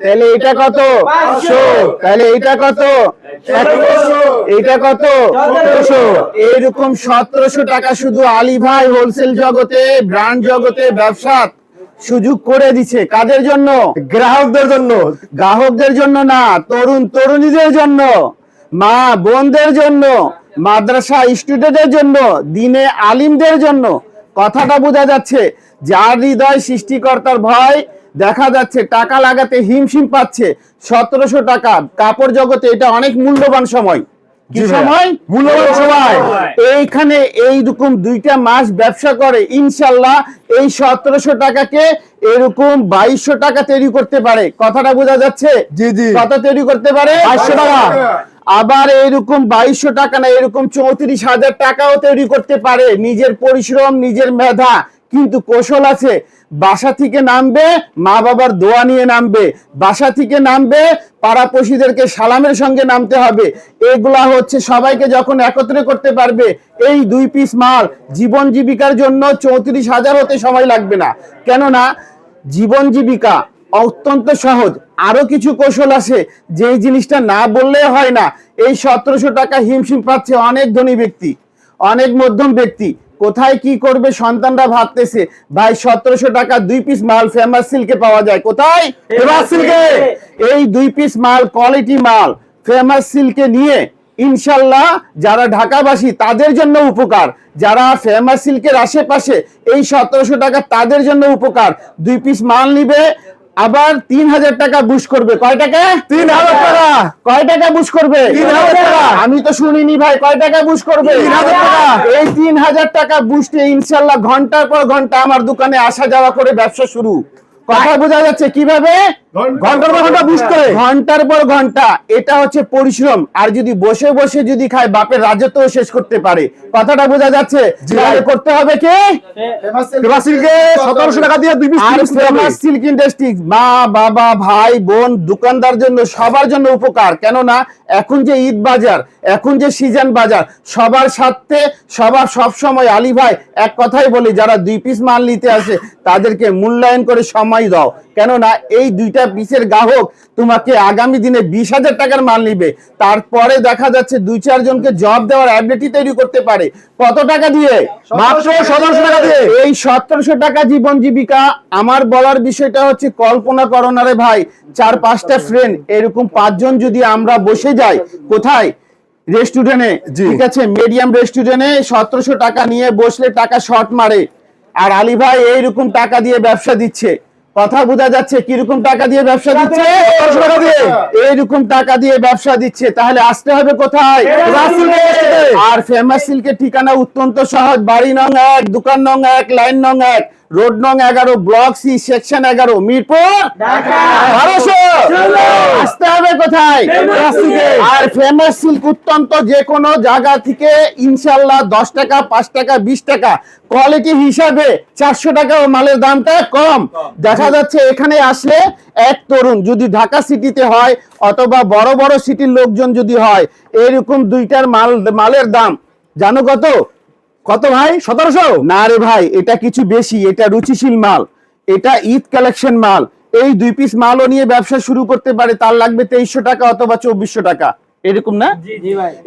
তাহলে এটা কত। তাহলে এটা কত? এটা কত? সতেরোশো। এইরকম সতেরোশো টাকা শুধু আলী ভাই হোলসেল জগতে ব্র্যান্ড জগতে ব্যবসা সুযোগ করে দিছে। কাদের জন্য? গ্রাহকদের জন্য। গ্রাহকদের জন্য না তরুণ তরুণীদের জন্য। মা বোনদের জন্য মাদ্রাসা স্টুডেন্টের জন্য দিনে আলিমদের জন্য। কথাটা বোঝা যাচ্ছে যার হৃদয় সৃষ্টিকর্তার ভয় দেখা যাচ্ছে টাকা লাগাতে হিমশিম পাচ্ছে। সতেরোশো টাকা। কাপড় জগতে এটা অনেক মূল্যবান সময়। মূল্যবান। এইখানে এইরকম দুইটা মাস ব্যবসা করে ইনশাল্লাহ এই সতেরোশো টাকাকে এরকম বাইশশো টাকা তৈরি করতে পারে। কথাটা বোঝা যাচ্ছে? জি, জি। কত তৈরি করতে পারে? 2200 টাকা। আবার এরকম বাইশশো টাকা না এরকম চৌত্রিশ হাজার টাকাও তৈরি করতে পারে। নিজের পরিশ্রম নিজের মেধা কিন্তু কৌশল আছে। বাসা থেকে নামবে, মা বাবার দোয়া নিয়ে নামবে। বাসা থেকে নামবে পাড়াপড়শিদেরকে সালামের সঙ্গে নামতে হবে। এগুলা হচ্ছে সবাইকে যখন একত্রে করতে পারবে, এই দুই পিস মাল জীবন জীবিকার জন্য চৌত্রিশ হাজার হতে সময় লাগবে না। কেননা, জীবন জীবিকা অত্যন্ত সহজ। আরও কিছু কৌশল আছে যে জিনিসটা না বললে হয় না। এই সতেরোশো টাকা হিমশিম পাচ্ছে অনেক ধনী ব্যক্তি, অনেক মধ্যম ব্যক্তি। কোথায় কি করবে সন্তানরা ভাবতেছে ভাই সতেরোশো টাকা দুই পিস মাল ফেমাস সিল্কে পাওয়া যায়। কোথায়? ফেমাস সিল্কে এই দুই পিস মাল কোয়ালিটি মাল ফেমাস সিল্কে নিয়ে ইনশাল্লাহ যারা ঢাকাবাসী তাদের জন্য উপকার। যারা ফেমাস সিল্কের আশেপাশে এই সতেরোশো টাকা তাদের জন্য উপকার। দুই পিস মাল নিবে আবার তিন হাজার টাকা বুশ করবে। কয় টাকা? তিন হাজার টাকা। কয় টাকা বুশ করবে? তিন হাজার টাকা। আমি তো শুনিনি ভাই কয় টাকা বুশ করবে? তিন হাজার টাকা। এই তিন হাজার টাকা বুস্টে ইনশাল্লাহ ঘণ্টার পর ঘণ্টা আমার দোকানে আসা যাওয়া করে ব্যবসা শুরু। কথা বোঝা যাচ্ছে কীভাবে? ঘণ্টার পর ঘণ্টা বুঝ করে ঘণ্টার পর ঘণ্টা। এটা হচ্ছে পরিশ্রম। আর যদি বসে বসে যদি খায় বাপের রাজত্ব শেষ করতে পারে। কথাটা বোঝা যাচ্ছে। করতে হবে কি? সতেরোশো টাকা দিয়ে দুই। সিল্ক ইন্ডাস্ট্রি মা বাবা ভাই বোন দোকানদার জন্য সবার জন্য উপকার। কেননা এখন যে ঈদ বাজার এখন যে সিজন বাজার সবার সাথে সবার সব সময় আলী ভাই এক কথাই বলি যারা দুই পিস মাল নিতে আসে তাদেরকে মূল্যায়ন করে সময় দাও। কেননা এই দুইটা পিসের গ্রাহক তোমাকে আগামী দিনে বিশ হাজার টাকার মাল নিবে। তারপরে দেখা যাচ্ছে দুই চারজনকে জব দেওয়ার অ্যাবিলিটি তৈরি করতে পারে। কত টাকা দিয়ে? মাত্র সতেরোশো টাকা দিয়ে। এই সতেরোশো টাকা জীবন জীবিকা আমার বলার বিষয়টা হচ্ছে কল্পনা করো না রে ভাই চার পাঁচটা ফ্রেন্ড এরকম পাঁচজন যদি আমরা বসে যাই কোথায়? রেস্টুরেন্টে। ঠিক আছে মিডিয়াম রেস্টুরেন্টে সতেরোশো টাকা নিয়ে বসলে টাকা শর্ট মারে। আর আলী ভাই এইরকম টাকা দিয়ে ব্যবসা দিচ্ছে। কথা বোঝা যাচ্ছে কীরকম টাকা দিয়ে ব্যবসা দিচ্ছে সতেরোশো টাকা দিয়ে। এইরকম টাকা দিয়ে ব্যবসা দিচ্ছে তাহলে আসতে হবে কোথায়। আর ফেমাস সিল্কের ঠিকানা অত্যন্ত সহজ বাড়ি নং এক দোকান নং এক লাইন নং এক রোড নং এগারো ব্লক সি সেকশন এগারো মিরপুর বারোশো আসতে হবে কোথায়? আর ফেমাস সিল্ক অত্যন্ত যে কোনো জায়গা থেকে ইনশাল্লাহ দশ টাকা পাঁচ টাকা বিশ টাকা। কোয়ালিটি হিসাবে চারশো টাকা মালের দামটা কম। দেখা যাচ্ছে এখানে আসলে এক তরুণ যদি ঢাকা সিটিতে হয় অথবা বড় বড় সিটির লোকজন যদি হয় এরকম দুইটার মাল মালের দাম। জানো কত? কত ভাই? সতেরোশো? না রে ভাই এটা কিছু বেশি এটা রুচিশীল মাল। এটা ঈদ কালেকশন মাল। এই দুই পিস মালও নিয়ে ব্যবসা শুরু করতে পারে তার লাগবে তেইশশো টাকা অথবা চব্বিশশো টাকা। এরকম না?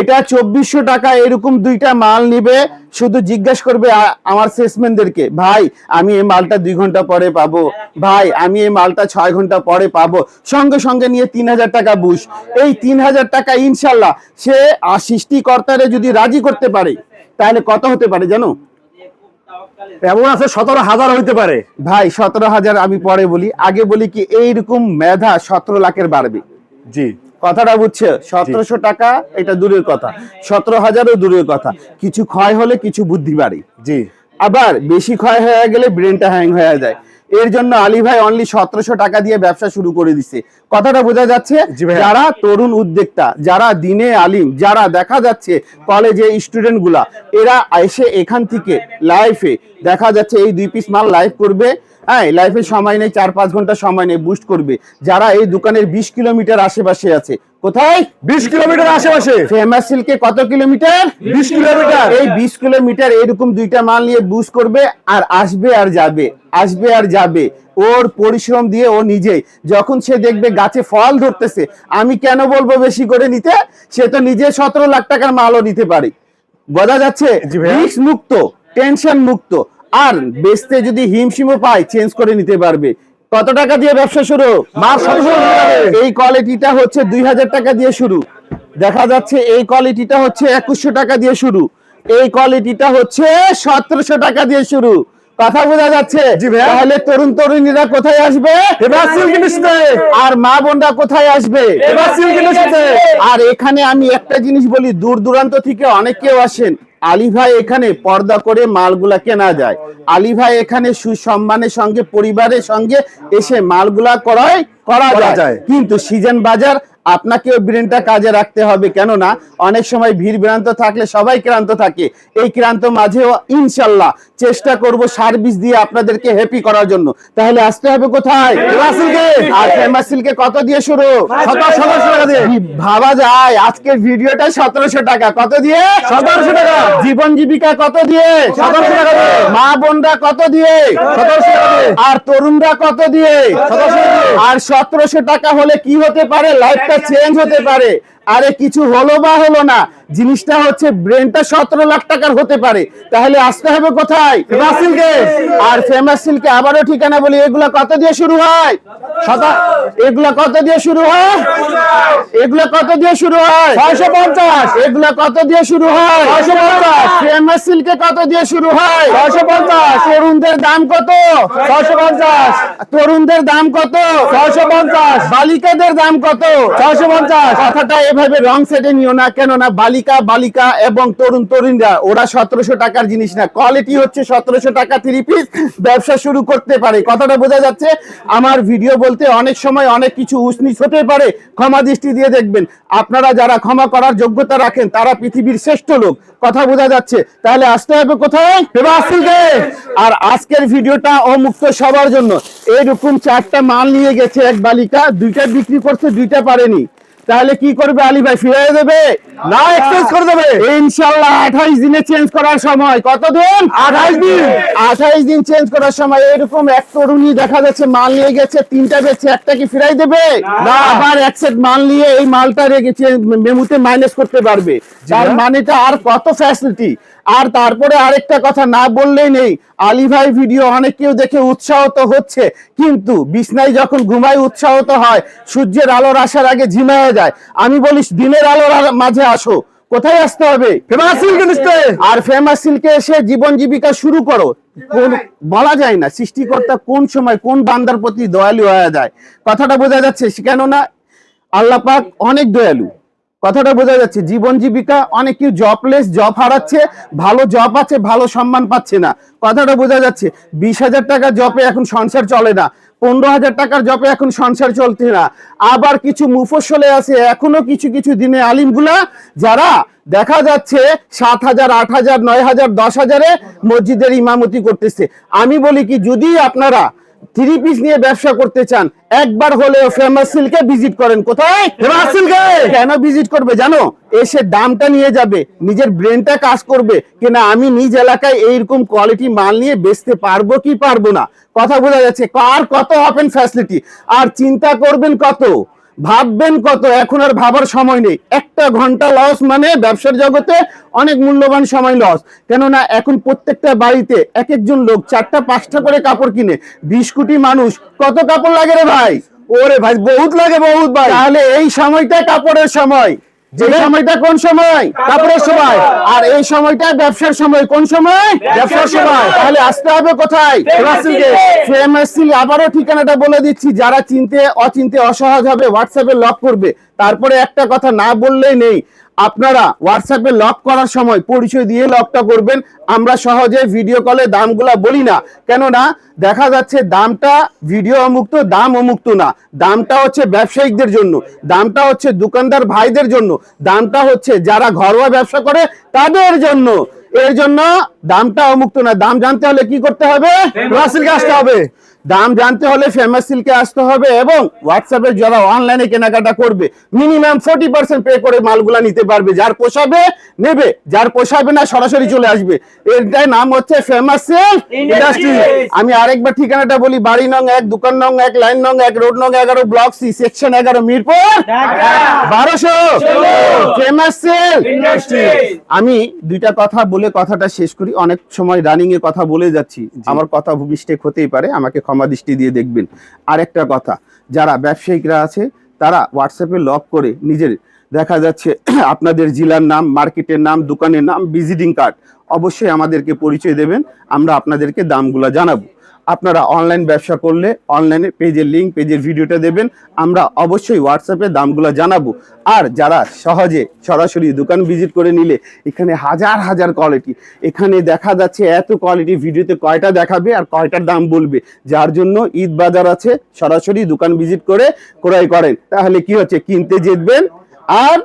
এটা চব্বিশশো টাকা এরকম দুইটা মাল নিবে। শুধু জিজ্ঞাসা করবে আমার সেলসম্যানদেরকে ভাই আমি এই মালটা দুই ঘণ্টা পরে পাবো। ভাই আমি এই মালটা ছয় ঘণ্টা পরে পাবো। সঙ্গে সঙ্গে নিয়ে তিন হাজার টাকা বুঝ এই তিন হাজার টাকা ইনশাল্লাহ সে আর সৃষ্টিকর্তারে যদি রাজি করতে পারে তাহলে কত হতে পারে জানো? এমন আছে সতেরো হাজার হইতে পারে। ভাই সতেরো হাজার আমি পরে বলি। আগে বলি কি এইরকম মেধা সতেরো লাখের বাড়বে। জি। কথাটা বুঝছে? সতেরোশো টাকা এটা দূরের কথা। সতেরো হাজারও দূরের কথা। কিছু ক্ষয় হলে কিছু বুদ্ধি বাড়ে। জি। আবার বেশি ক্ষয় হয়ে গেলে ব্রেনটা হ্যাং হয়ে যায়। এর জন্য আলী ভাই অনলি সতেরোশো টাকা দিয়ে ব্যবসা শুরু করে দিছে কথাটা বোঝা যাচ্ছে। যারা তরুণ উদ্যোক্তা যারা দিনে আলিম যারা দেখা যাচ্ছে কলেজে স্টুডেন্টগুলা এরা এসে এখান থেকে লাইফে দেখা যাচ্ছে এই দুই পিস মাল লাইভ করবে হ্যাঁ লাইফে সময় নেই চার পাঁচ ঘণ্টা সময় নেই বুস্ট করবে। যারা এই দোকানের বিশ কিলোমিটার আশেপাশে আছে কোথায়? বিশ কিলোমিটার আশেপাশে। ফেমাস সিল্কে কত কিলোমিটার? 20 কিলোমিটার। এই বিশ কিলোমিটার এরকম দুইটা মাল নিয়ে বুস করবে আর আসবে আর যাবে আসবে আর যাবে। ওর পরিশ্রম দিয়ে ও নিজেই। যখন সে দেখবে গাছে ফল ধরতেছে আমি কেন বলব বেশি করে নিতে? সে তো নিজে সতেরো লাখ টাকার মালও নিতে পারে। বোঝা যাচ্ছে? মুক্ত টেনশন মুক্ত। আর বেচতে যদি হিমশিমও পায় চেঞ্জ করে নিতে পারবে। কত টাকা দিয়ে ব্যবসা শুরু। এই কোয়ালিটিটা হচ্ছে দুই হাজার টাকা দিয়ে শুরু। দেখা যাচ্ছে এই কোয়ালিটিটা হচ্ছে একুশশো টাকা দিয়ে শুরু। এই কোয়ালিটিটা হচ্ছে সতেরোশো টাকা দিয়ে শুরু। কথা বোঝা যাচ্ছে। তাহলে তরুণ তরুণীরা কোথায় আসবে? আর মা বোনরা কোথায় আসবে? আর এখানে আমি একটা জিনিস বলি দূর দূরান্ত থেকে অনেকেও আসেন। আলী ভাই এখানে পর্দা করে মালগুলা কেনা যায় আলিভা ভাই এখানে সুসম্মানের সঙ্গে পরিবারের সঙ্গে এসে মালগুলা করায় করা যায়। কিন্তু সিজন বাজার আপনাকেও ব্রেনটা কাজে রাখতে হবে। কেননা অনেক সময় ভিড় ভ্রান্ত থাকলে সবাই ক্রান্ত থাকে। এই ক্রান্ত মাঝেও ইনশাল্লাহ চেষ্টা করব সার্ভিস দিয়ে আপনাদেরকে হ্যাপি করার জন্য। তাহলে আসতে হবে কোথায়? আর ফেমাস সিল্কে কত দিয়ে শুরু। ভাবা যায় আজকের ভিডিওটা সতেরোশো টাকা। কত দিয়ে? সতেরোশো টাকা। জীবন জীবিকা কত দিয়ে? সতেরোশো টাকা। মা বোনরা কত দিয়ে? সতেরোশো টাকা। আর তরুণরা কত দিয়ে? আর সতেরোশো টাকা হলে কি হতে পারে? লাইফটা চেঞ্জ হতে পারে। আরে কিছু হলো বা হলো না জিনিসটা হচ্ছে ব্রেনটা সতেরো লাখ টাকার হতে পারে। তাহলে আসতে হবে কোথায়? আর ফেমাস সিল্কে আবারও ঠিকানা বলি এগুলা কত দিয়ে শুরু হয়? এগুলা কত দিয়ে শুরু হয়? এগুলা কত দিয়ে শুরু হয়? ছয়শো পঞ্চাশ। এগুলা কত দিয়ে শুরু হয়? ছয়শো পঞ্চাশ। ফেমাস সিল্কে কত দিয়ে শুরু হয়? ছয়শো পঞ্চাশ। তরুণদের দাম কত? ছয়শো পঞ্চাশ। তরুণদের দাম কত? ছয়শো পঞ্চাশ। বালিকাদের দাম কত? ছয়শো পঞ্চাশ। কথাটা এভাবে রং সেটে নিও না কেননা বালিকা বালিকা এবং তরুণ তরুণরা ওরা সতেরোশো টাকার জিনিস না। কোয়ালিটি হচ্ছে সতেরোশো টাকা থ্রি পিস ব্যবসা শুরু করতে পারে। কথাটা বোঝা যাচ্ছে আমার ভিডিও বলতে অনেক সময় অনেক কিছু উসনিস হতে পারে ক্ষমা দৃষ্টি দিয়ে দেখবেন। আপনারা যারা ক্ষমা করার যোগ্যতা রাখেন, তারা পৃথিবীর শ্রেষ্ঠ লোক। কথা বোঝা যাচ্ছে। তাহলে আসতে হবে কোথায়। আর আজকের ভিডিওটা অমুক্ত সবার জন্য। এইরকম চারটা মাল নিয়ে গেছে এক বালিকা, দুইটা বিক্রি করছে, দুইটা পারেনি। তাহলে কি করবে আলী ভাই? ফিরিয়ে দেবে? না এক্সচেঞ্জ করে দেবে। ইনশাল্লাহ আঠাইশ দিনে চেঞ্জ করার সময়। কত দিন আঠাইশ দিন। আঠাইশ দিন চেঞ্জ করার সময়। এরকম এক তরুণী দেখা যাচ্ছে মাল নিয়ে গেছে তিনটা বেচে একটা কি ফিরাই দেবে? না। আবার এক সেট মাল নিয়ে এই মালটা রেখেছে মেমুতে মাইনাস করতে পারবে। তার মানেটা আর কত ফ্যাসিলিটি আর তারপরে আরেকটা কথা না বললেই নেই। আলী ভাই ভিডিও অনেক কেউ দেখে উৎসাহত হচ্ছে। কিন্তু বিছনায় যখন ঘুমায় উৎসাহত হয় সূর্যের আলোর আসার আগে ঝিমায় যায়। আমি বলিস দিনের আলোর মাঝে আসো। কোথায় আসতে হবে? Famous silk. আর ফেমাস সিল্কে এসে জীবন জীবিকা শুরু করো। বলা যায় না সৃষ্টিকর্তা কোন সময় কোন বান্দার প্রতি দয়ালু হয়ে যায়। কথাটা বোঝা যাচ্ছে কেননা আল্লাহ পাক অনেক দয়ালু। কথাটা বোঝা যাচ্ছে, জীবন জীবিকা, অনেক কেউ জবলেস জব হারাচ্ছে, ভালো জব আছে, ভালো সম্মান পাচ্ছে না। কথাটা বোঝা যাচ্ছে, বিশ হাজার টাকা জবে এখন সংসার চলে না, পনেরো হাজার টাকার জবে এখন সংসার চলছে না। আবার কিছু মুফসলে আছে, এখনও কিছু কিছু দিনে আলিমগুলা, যারা দেখা যাচ্ছে সাত হাজার, আট হাজার, নয় হাজার, দশ হাজারে মসজিদের ইমামতি করতেছে। আমি বলি কি, যদি আপনারা থ্রি পিস নিয়ে ব্যবসা করতে চান একবার হলেও ফেমাস সিল্কে ভিজিট করেন। কোথায়? ফেমাস সিল্কে। কেন ভিজিট করবে জানো? এসে দামটা নিয়ে যাবে নিজের ব্রেনটা কাজ করবে। কিনা আমি নিজ এলাকায় এইরকম কোয়ালিটি মাল নিয়ে বেচতে পারব কি পারব না? কথা বোঝা যাচ্ছে কার কত হবেন ফ্যাসিলিটি আর চিন্তা করবেন কত? ভাববেন কত? এখন আর ভাবার সময় নেই। একটা ঘণ্টা লস মানে ব্যবসার জগতে অনেক মূল্যবান সময় লস কেননা এখন প্রত্যেকটা বাড়িতে এক একজন লোক চারটা, পাঁচটা করে কাপড় কিনে। বিশ কোটি মানুষ, কত কাপড় লাগে রে ভাই? ওরে ভাই, বহুত লাগে বহুত ভাই। তাহলে এই সময়টা কাপড়ের সময়। যে সময়টা কোন সময়? কাপড়ের সময়। আর এই সময়টা ব্যবসার সময়। কোন সময়? ব্যবসার সময়। তাহলে আসতে হবে কোথায়? আবারও ঠিকানাটা বলে দিচ্ছি। যারা চিনতে অচিনতে অসহজ হবে হোয়াটসঅ্যাপে লক করবে। তারপরে একটা কথা না বললেই নেই। আপনারা হোয়াটসঅ্যাপে লক করার সময় পরিচয় দিয়ে লকটা করবেন। আমরা সহজে ভিডিও কলে দামগুলা বলি না। কেননা দেখা যাচ্ছে দামটা ভিডিও অমুক্ত, দাম অমুক্ত না। দামটা হচ্ছে ব্যবসায়িকদের জন্য। দামটা হচ্ছে দোকানদার ভাইদের জন্য। দামটা হচ্ছে যারা ঘরোয়া ব্যবসা করে, তাদের জন্য। এর জন্য দামটাও মুক্ত না দাম জানতে হলে কি করতে হবে? আসতে হবে। দাম জানতে হলে ফেমাস সিল্কে আসতে হবে এবং হোয়াটসঅ্যাপে যারা অনলাইনে কেনাকাটা করবে মিনিমাম ফোর্টি পার্সেন্ট পে করে মালগুলা নিতে পারবে। যার পোষাবে নেবে। যার পোষাবে না সরাসরি চলে আসবে। এটার নাম হচ্ছে ফেমাস সেল ইন্ডাস্ট্রি আমি আরেকবার ঠিকানাটা বলি বাড়ি নং এক দোকান নং এক লাইন নং এক রোড নং এগারো ব্লক সি সেকশন এগারো মিরপুর। বারোশো। ফেমাস সেল আমি দুইটা কথা বলে কথাটা শেষ করি। অনেক সময় রানিং এর কথা বলে যাচ্ছি। আমার কথা মিস্টেক হতেই পারে আমাকে ক্ষমা দৃষ্টি দিয়ে দেখবেন। আরেকটা কথা যারা ব্যবসায়িকরা আছে তারা হোয়াটসঅ্যাপে লক করে নিজের দেখা যাচ্ছে আপনাদের জেলার নাম মার্কেটের নাম দোকানের নাম ভিজিটিং কার্ড অবশ্যই আমাদেরকে পরিচয় দেবেন আমরা আপনাদেরকে দামগুলো জানাব। আপনারা অনলাইন ব্যবসা করলে অনলাইনে পেজের লিঙ্ক পেজের ভিডিওটা দেবেন। আমরা অবশ্যই হোয়াটসঅ্যাপে দামগুলো জানাব। আর যারা সহজে সরাসরি দোকান ভিজিট করে নিলে, এখানে হাজার হাজার কোয়ালিটি এখানে দেখা যাচ্ছে এত কোয়ালিটি ভিডিওতে কয়টা দেখাবে আর কয়টার দাম বলবে। যার জন্য ঈদ বাজার আছে, সরাসরি দোকান ভিজিট করে ক্রয় করেন। তাহলে কি হচ্ছে? কিনতে জিতবেন। আর